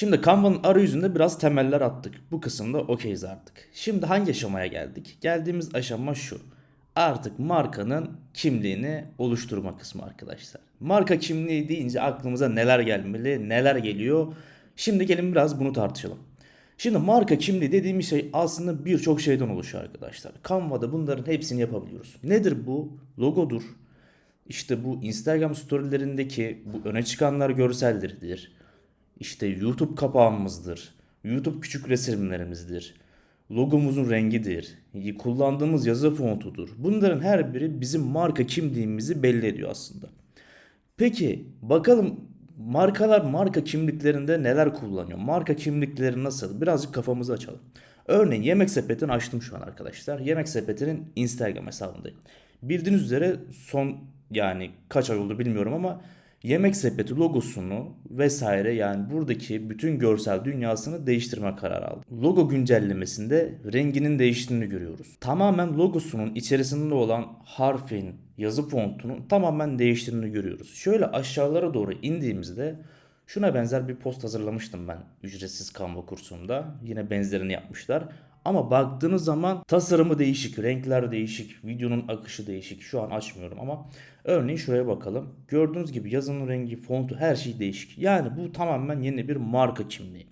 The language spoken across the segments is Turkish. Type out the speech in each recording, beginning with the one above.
Şimdi Canva'nın arayüzünde biraz temeller attık. Bu kısımda okeyiz artık. Şimdi hangi aşamaya geldik? Geldiğimiz aşama şu. Artık markanın kimliğini oluşturma kısmı arkadaşlar. Marka kimliği deyince aklımıza neler gelmeli, neler geliyor? Şimdi gelin biraz bunu tartışalım. Şimdi marka kimliği dediğimiz şey aslında birçok şeyden oluşuyor arkadaşlar. Canva'da bunların hepsini yapabiliyoruz. Nedir bu? Logodur. İşte bu Instagram storylerindeki bu öne çıkanlar görselleridir. İşte YouTube kapağımızdır. YouTube küçük resimlerimizdir. Logomuzun rengidir. Kullandığımız yazı fontudur. Bunların her biri bizim marka kimliğimizi belli ediyor aslında. Peki bakalım markalar marka kimliklerinde neler kullanıyor? Marka kimlikleri nasıl? Birazcık kafamızı açalım. Örneğin Yemek Sepeti'ni açtım şu an arkadaşlar. Yemek Sepeti'nin Instagram hesabındayım. Bildiğiniz üzere son yani kaç ay oldu bilmiyorum ama Yemek Sepeti logosunu vesaire yani buradaki bütün görsel dünyasını değiştirme kararı aldı. Logo güncellemesinde renginin değiştiğini görüyoruz. Tamamen logosunun içerisinde olan harfin, yazı fontunun tamamen değiştiğini görüyoruz. Şöyle aşağılara doğru indiğimizde şuna benzer bir post hazırlamıştım ben ücretsiz Canva kursumda. Yine benzerini yapmışlar. Ama baktığınız zaman tasarımı değişik, renkler değişik, videonun akışı değişik. Şu an açmıyorum ama örneğin şuraya bakalım. Gördüğünüz gibi yazının rengi, fontu her şey değişik. Yani bu tamamen yeni bir marka kimliği.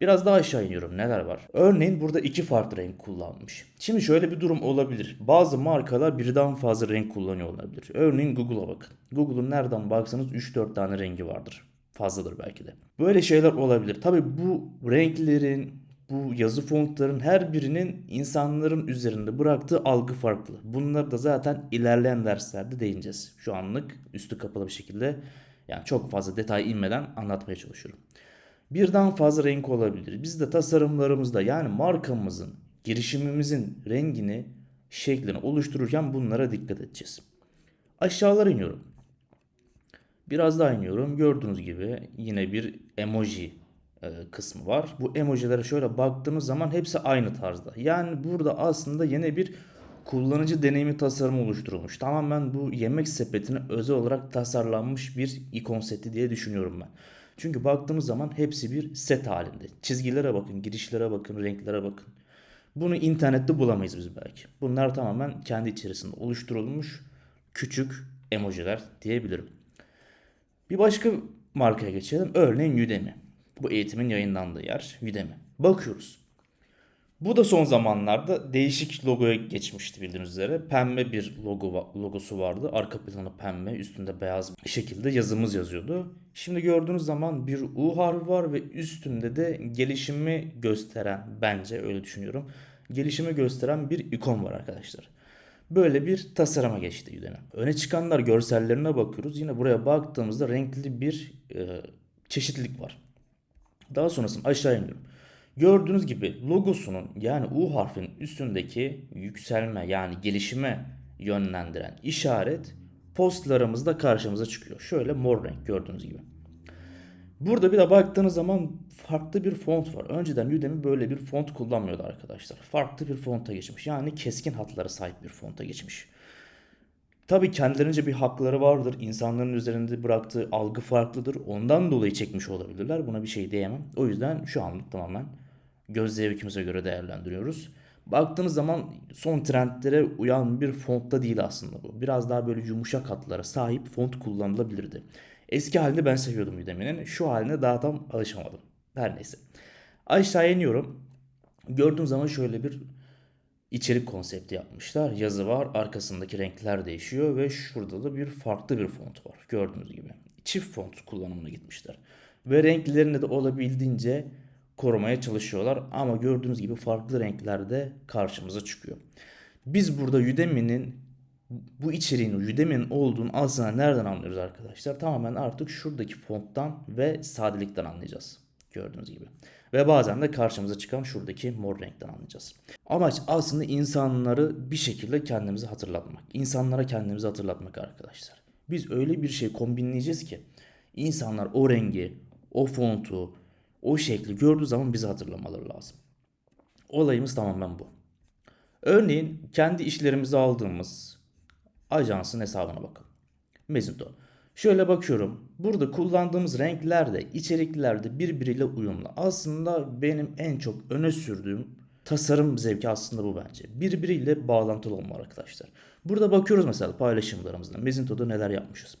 Biraz daha aşağı iniyorum neler var. Örneğin burada iki farklı renk kullanmış. Şimdi şöyle bir durum olabilir. Bazı markalar birden fazla renk kullanıyor olabilir. Örneğin Google'a bakın. Google'un nereden baksanız 3-4 tane rengi vardır. Fazladır belki de. Böyle şeyler olabilir. Tabi bu renklerin, bu yazı fontların her birinin insanların üzerinde bıraktığı algı farklı. Bunları da zaten ilerleyen derslerde değineceğiz. Şu anlık üstü kapalı bir şekilde yani çok fazla detay inmeden anlatmaya çalışıyorum. Birden fazla renk olabilir. Biz de tasarımlarımızda yani markamızın, girişimimizin rengini, şeklini oluştururken bunlara dikkat edeceğiz. Aşağılara iniyorum. Biraz daha iniyorum. Gördüğünüz gibi yine bir emoji kısmı var. Bu emojilere şöyle baktığımız zaman hepsi aynı tarzda. Yani burada aslında yine bir kullanıcı deneyimi tasarımı oluşturulmuş. Tamamen bu yemek sepetine özel olarak tasarlanmış bir ikon seti diye düşünüyorum ben. Çünkü baktığımız zaman hepsi bir set halinde. Çizgilere bakın, girişlere bakın, renklere bakın. Bunu internette bulamayız biz belki. Bunlar tamamen kendi içerisinde oluşturulmuş küçük emojiler diyebilirim. Bir başka markaya geçelim. Örneğin Udemy. Bu eğitimin yayınlandığı yer Udemy. Bakıyoruz. Bu da son zamanlarda değişik logoya geçmişti bildiğiniz üzere. Pembe bir logo logosu vardı. Arka planı pembe, üstünde beyaz bir şekilde yazımız yazıyordu. Şimdi gördüğünüz zaman bir U harfi var ve üstünde de gelişimi gösteren bence öyle düşünüyorum. Gelişimi gösteren bir ikon var arkadaşlar. Böyle bir tasarıma geçti Udemy. Öne çıkanlar görsellerine bakıyoruz. Yine buraya baktığımızda renkli bir e, çeşitlilik var. Daha sonrasında aşağı iniyorum. Gördüğünüz gibi logosunun yani U harfinin üstündeki yükselme yani gelişime yönlendiren işaret postlarımızda karşımıza çıkıyor. Şöyle mor renk gördüğünüz gibi. Burada bir de baktığınız zaman farklı bir font var. Önceden Udemy böyle bir font kullanmıyordu arkadaşlar. Farklı bir fonta geçmiş. Yani keskin hatlara sahip bir fonta geçmiş. Tabii kendilerince bir hakları vardır. İnsanların üzerinde bıraktığı algı farklıdır. Ondan dolayı çekmiş olabilirler. Buna bir şey diyemem. O yüzden şu anlık tamamen göz zevkimize göre değerlendiriyoruz. Baktığınız zaman son trendlere uyan bir fontta değil aslında bu. Biraz daha böyle yumuşak hatlara sahip font kullanılabilirdi. Eski halini ben seviyordum Udemy'nin. Şu haline daha tam alışamadım. Her neyse. Aşağı iniyorum. Gördüğüm zaman şöyle bir içerik konsepti yapmışlar. Yazı var, arkasındaki renkler değişiyor ve şurada da bir farklı bir font var. Gördüğünüz gibi. Çift font kullanımına gitmişler. Ve renklerini de olabildiğince korumaya çalışıyorlar ama gördüğünüz gibi farklı renklerde karşımıza çıkıyor. Biz burada Udemy'nin bu içeriğin Udemy'nin olduğunu aslında nereden anlıyoruz arkadaşlar? Tamamen artık şuradaki fonttan ve sadelikten anlayacağız. Gördüğünüz gibi. Ve bazen de karşımıza çıkan şuradaki mor renkten anlayacağız. Amaç aslında insanları bir şekilde kendimizi hatırlatmak. İnsanlara kendimizi hatırlatmak arkadaşlar. Biz öyle bir şey kombinleyeceğiz ki insanlar o rengi, o fontu, o şekli gördüğü zaman bizi hatırlamaları lazım. Olayımız tamamen bu. Örneğin kendi işlerimizi aldığımız ajansın hesabına bakın. Mezudo. Şöyle bakıyorum. Burada kullandığımız renkler de içerikler de birbiriyle uyumlu. Aslında benim en çok öne sürdüğüm tasarım zevki aslında bu bence. Birbiriyle bağlantılı olmalı arkadaşlar. Burada bakıyoruz mesela paylaşımlarımızda. Mezinto'da neler yapmışız.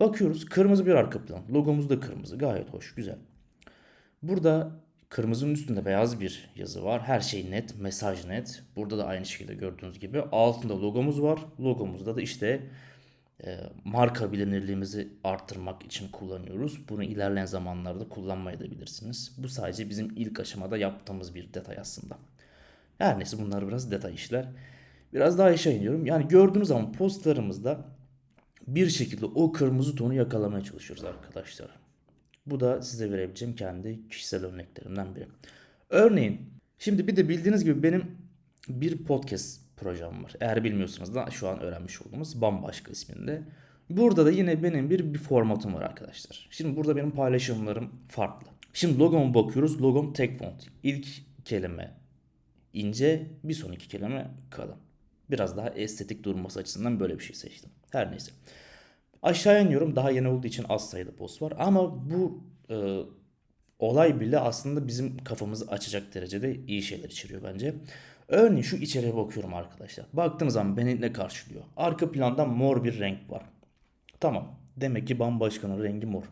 Bakıyoruz kırmızı bir arka plan. Logomuz da kırmızı. Gayet hoş, güzel. Burada kırmızının üstünde beyaz bir yazı var. Her şey net, mesaj net. Burada da aynı şekilde gördüğünüz gibi altında logomuz var. Logomuzda da işte marka bilinirliğimizi arttırmak için kullanıyoruz. Bunu ilerleyen zamanlarda kullanmayı da bilirsiniz. Bu sadece bizim ilk aşamada yaptığımız bir detay aslında. Her neyse bunlar biraz detay işler. Biraz daha aşağı iniyorum. Yani gördüğünüz zaman postlarımızda bir şekilde o kırmızı tonu yakalamaya çalışıyoruz arkadaşlar. Bu da size verebileceğim kendi kişisel örneklerimden biri. Örneğin şimdi bir de bildiğiniz gibi benim bir podcast projem var. Eğer bilmiyorsanız da şu an öğrenmiş olduğumuz bambaşka isminde. Burada da yine benim bir, bir formatım var arkadaşlar. Şimdi burada benim paylaşımlarım farklı. Şimdi logoma bakıyoruz. Logom tek font. İlk kelime ince, bir sonraki kelime kalın. Biraz daha estetik durması açısından böyle bir şey seçtim. Her neyse. Aşağı iniyorum. Daha yeni olduğu için az sayıda post var. Ama bu e, olay bile aslında bizim kafamızı açacak derecede iyi şeyler içeriyor bence. Örneğin şu içeriye bakıyorum arkadaşlar. Baktığınız zaman beni ne karşılıyor? Arka planda mor bir renk var. Tamam. Demek ki bambaşkanın rengi mor.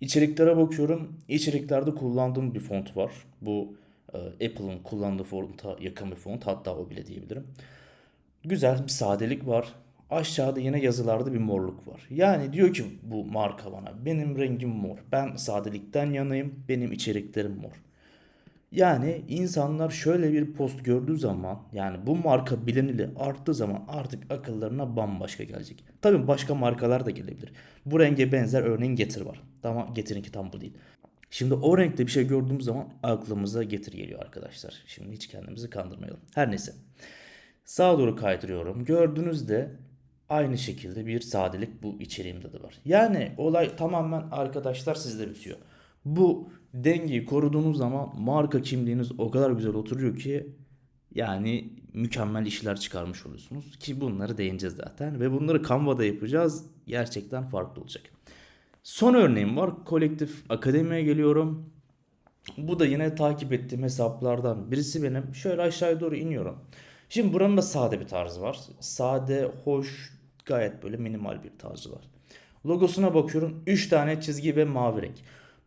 İçeriklere bakıyorum. İçeriklerde kullandığım bir font var. Bu e, Apple'ın kullandığı fonta yakın bir font. Hatta o bile diyebilirim. Güzel bir sadelik var. Aşağıda yine yazılarda bir morluk var. Yani diyor ki bu marka bana benim rengim mor. Ben sadelikten yanayım. Benim içeriklerim mor. Yani insanlar şöyle bir post gördüğü zaman yani bu marka bilinili arttığı zaman artık akıllarına bambaşka gelecek. Tabii başka markalar da gelebilir. Bu renge benzer örneğin Getir var. Ama Getir'inki tam bu değil. Şimdi o renkte bir şey gördüğümüz zaman aklımıza Getir geliyor arkadaşlar. Şimdi hiç kendimizi kandırmayalım. Her neyse. Sağa doğru kaydırıyorum. Gördüğünüzde aynı şekilde bir sadelik bu içeriğimde de var. Yani olay tamamen arkadaşlar sizde bitiyor. Bu dengeyi koruduğunuz zaman marka kimliğiniz o kadar güzel oturuyor ki yani mükemmel işler çıkarmış oluyorsunuz ki bunları değineceğiz zaten ve bunları Canva'da yapacağız. Gerçekten farklı olacak. Son örneğim var. Kolektif Akademi'ye geliyorum. Bu da yine takip ettiğim hesaplardan birisi benim. Şöyle aşağıya doğru iniyorum. Şimdi buranın da sade bir tarzı var. Sade, hoş, gayet böyle minimal bir tarzı var. Logosuna bakıyorum. 3 tane çizgi ve mavi renk.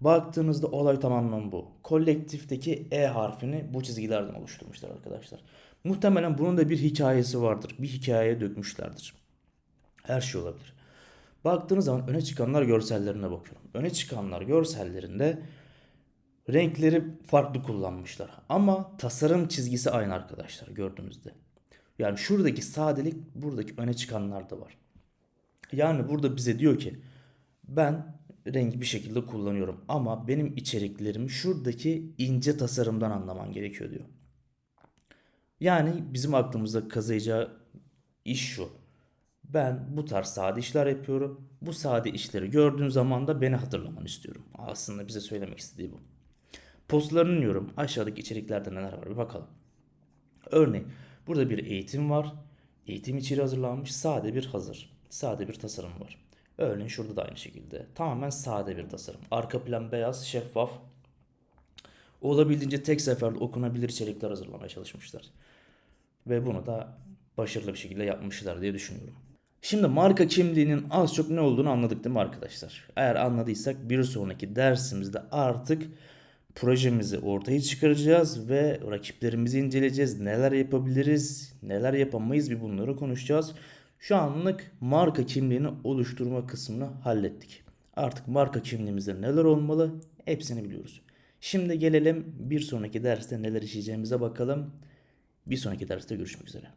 Baktığınızda olay tamamen bu. Kolektifteki E harfini bu çizgilerden oluşturmuşlar arkadaşlar. Muhtemelen bunun da bir hikayesi vardır. Bir hikayeye dökmüşlerdir. Her şey olabilir. Baktığınız zaman öne çıkanlar görsellerine bakıyorum. Öne çıkanlar görsellerinde renkleri farklı kullanmışlar. Ama tasarım çizgisi aynı arkadaşlar gördüğünüzde. Yani şuradaki sadelik buradaki öne çıkanlarda var. Yani burada bize diyor ki ben rengi bir şekilde kullanıyorum ama benim içeriklerimi şuradaki ince tasarımdan anlaman gerekiyor diyor. Yani bizim aklımıza kazıyacağı iş şu. Ben bu tarz sade işler yapıyorum. Bu sade işleri gördüğün zaman da beni hatırlamanı istiyorum. Aslında bize söylemek istediği bu. Postlarını iniyorum. Aşağıdaki içeriklerde neler var bir bakalım. Örneğin burada bir eğitim var. Eğitim içeriği hazırlanmış. Sade bir hazır. Sade bir tasarım var. Örneğin şurada da aynı şekilde. Tamamen sade bir tasarım. Arka plan beyaz, şeffaf. Olabildiğince tek seferde okunabilir içerikler hazırlamaya çalışmışlar. Ve bunu da başarılı bir şekilde yapmışlar diye düşünüyorum. Şimdi marka kimliğinin az çok ne olduğunu anladık değil mi arkadaşlar? Eğer anladıysak bir sonraki dersimizde artık projemizi ortaya çıkaracağız ve rakiplerimizi inceleyeceğiz. Neler yapabiliriz, neler yapamayız bir bunları konuşacağız. Şu anlık marka kimliğini oluşturma kısmını hallettik. Artık marka kimliğimizde neler olmalı hepsini biliyoruz. Şimdi gelelim bir sonraki derste neler işleyeceğimize bakalım. Bir sonraki derste görüşmek üzere.